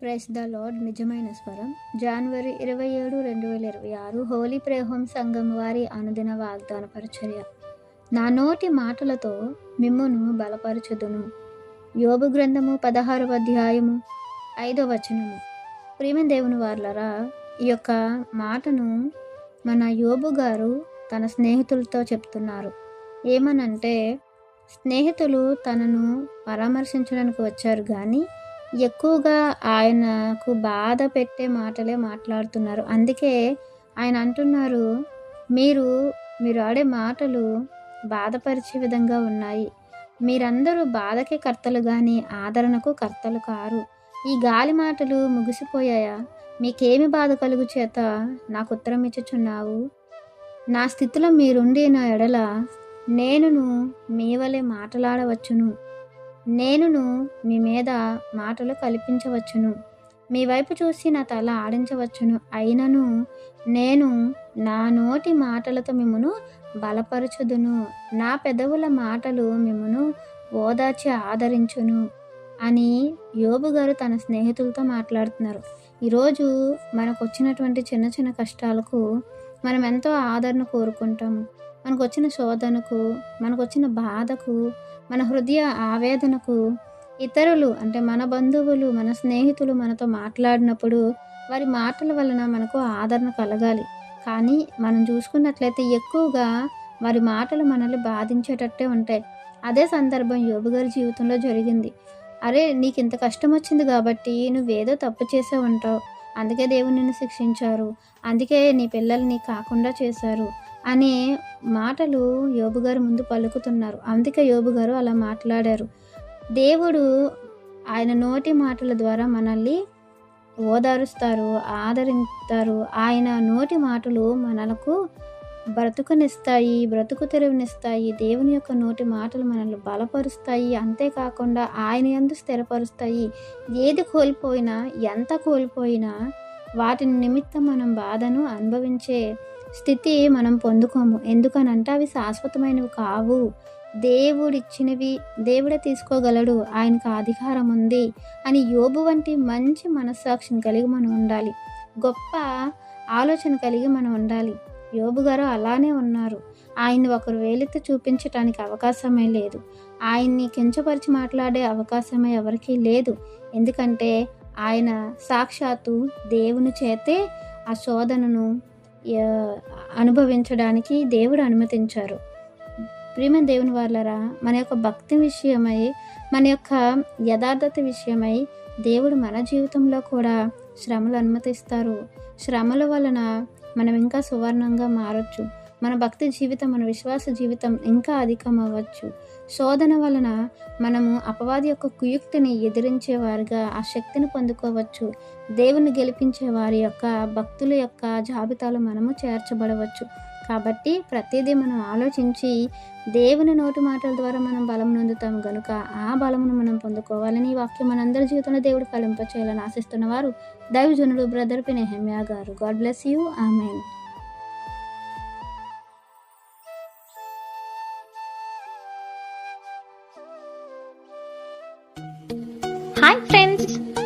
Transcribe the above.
Press the lord నిజమైన స్వరం. జనవరి ఇరవై ఏడు రెండు వేల ఇరవై ఆరు హోలీ ప్రేహోం సంఘం వారి అనుదిన వాగ్దాన పరిచర్య నా నోటి మాటలతో మిమ్మును బలపరచుదును. యోగు గ్రంథము పదహారవ అధ్యాయము ఐదో వచనము. ప్రేమ దేవుని వార్లరా ఈ యొక్క మాటను మన యోబు గారు తన స్నేహితులతో చెప్తున్నారు. ఏమనంటే స్నేహితులు తనను పరామర్శించడానికి వచ్చారు కానీ ఎక్కువగా ఆయనకు బాధ పెట్టే మాటలే మాట్లాడుతున్నారు. అందుకే ఆయన అంటున్నారు మీరు మీరు ఆడే మాటలు బాధపరిచే విధంగా ఉన్నాయి. మీరందరూ బాధకే కర్తలు కానీ ఆదరణకు కర్తలు కారు. ఈ గాలి మాటలు ముగిసిపోయాయా? మీకేమి బాధ కలుగు చేత నాకు ఉత్తరం ఇచ్చుచున్నావు? నా స్థితిలో మీరుండి నా ఎడల నేనును మీ వలె మాట్లాడవచ్చును. నేనును మీ మీద మాటలు కల్పించవచ్చును. మీ వైపు చూసి నా తల ఆడించవచ్చును. అయినను నేను నా నోటి మాటలతో మిమ్మను బలపరచుదును. నా పెదవుల మాటలు మిమ్మను ఓదార్చి ఆదరించును అని యోబు గారు తన స్నేహితులతో మాట్లాడుతున్నారు. ఈరోజు మనకు వచ్చినటువంటి చిన్న చిన్న కష్టాలకు మనం ఎంతో ఆదరణ కోరుకుంటాము మనకు వచ్చిన శోధనకు మనకు వచ్చిన బాధకు మన హృదయ ఆవేదనకు ఇతరులు అంటే మన బంధువులు మన స్నేహితులు మనతో మాట్లాడినప్పుడు వారి మాటల వలన మనకు ఆదరణ కలగాలి. కానీ మనం చూసుకున్నట్లయితే ఎక్కువగా వారి మాటలు మనల్ని బాధించేటట్టే ఉంటాయి. అదే సందర్భం యోబు గారి జీవితంలో జరిగింది. అరే నీకు ఇంత కష్టం వచ్చింది కాబట్టి నువ్వేదో తప్పు చేసే ఉంటావు అందుకే దేవుడు నిన్ను శిక్షించారు. అందుకే నీ పిల్లల్ని కాకుండా చేశారు అనే మాటలు యోబు గారు ముందు పలుకుతున్నారు. అందుకే యోబు గారు అలా మాట్లాడారు. దేవుడు ఆయన నోటి మాటల ద్వారా మనల్ని ఓదారుస్తారు ఆదరిస్తారు. ఆయన నోటి మాటలు మనలకు బ్రతుకునిస్తాయి బ్రతుకు తెరువునిస్తాయి దేవుని యొక్క నోటి మాటలు మనల్ని బలపరుస్తాయి అంతేకాకుండా ఆయన ఎందు స్థిరపరుస్తాయి. ఏది కోల్పోయినా ఎంత కోల్పోయినా వాటి నిమిత్తం మనం బాధను అనుభవించే స్థితి మనం పొందుకోము. ఎందుకనంటే అవి శాశ్వతమైనవి కావు. దేవుడిచ్చినవి దేవుడే తీసుకోగలడు ఆయనకు అధికారం ఉంది అని యోబు వంటి మంచి మనస్సాక్షిని కలిగి మనం ఉండాలి. గొప్ప ఆలోచన కలిగి మనం ఉండాలి. యోబు గారు అలానే ఉన్నారు. ఆయన్ని ఒకరు వేలెత్తి చూపించటానికి అవకాశమే లేదు. ఆయన్ని కించపరిచి మాట్లాడే అవకాశమే ఎవరికీ లేదు. ఎందుకంటే ఆయన సాక్షాత్తు దేవుని చేతే ఆ శోధనను అనుభవించడానికి దేవుడు అనుమతించారు. ప్రేమ దేవుని వాళ్ళరా మన యొక్క భక్తి విషయమై మన యొక్క యథార్థత విషయమై దేవుడు మన జీవితంలో కూడా శ్రమలు అనుమతిస్తారు. శ్రమల వలన మనం ఇంకా సువర్ణంగా మారచ్చు. మన భక్తి జీవితం మన విశ్వాస జీవితం ఇంకా అధికం అవ్వచ్చు శోధన వలన మనము అపవాది యొక్క కుయుక్తిని ఎదిరించేవారుగా ఆ శక్తిని పొందుకోవచ్చు. దేవుని గెలిపించే వారి యొక్క భక్తుల యొక్క జాబితాలో మనము చేర్చబడవచ్చు. కాబట్టి ప్రతిదీ మనం ఆలోచించి దేవుని నోటి మాటల ద్వారా మనం బలం నొందుతాం కనుక ఆ బలమును మనం పొందుకోవాలని ఈ వాక్యం మనందరి జీవితంలో దేవుడు ఫలింపచేయాలని ఆశిస్తున్న వారు దైవజనుడు బ్రదర్ పినేహమ్యా గారు. God bless you. Amen. Hi friends.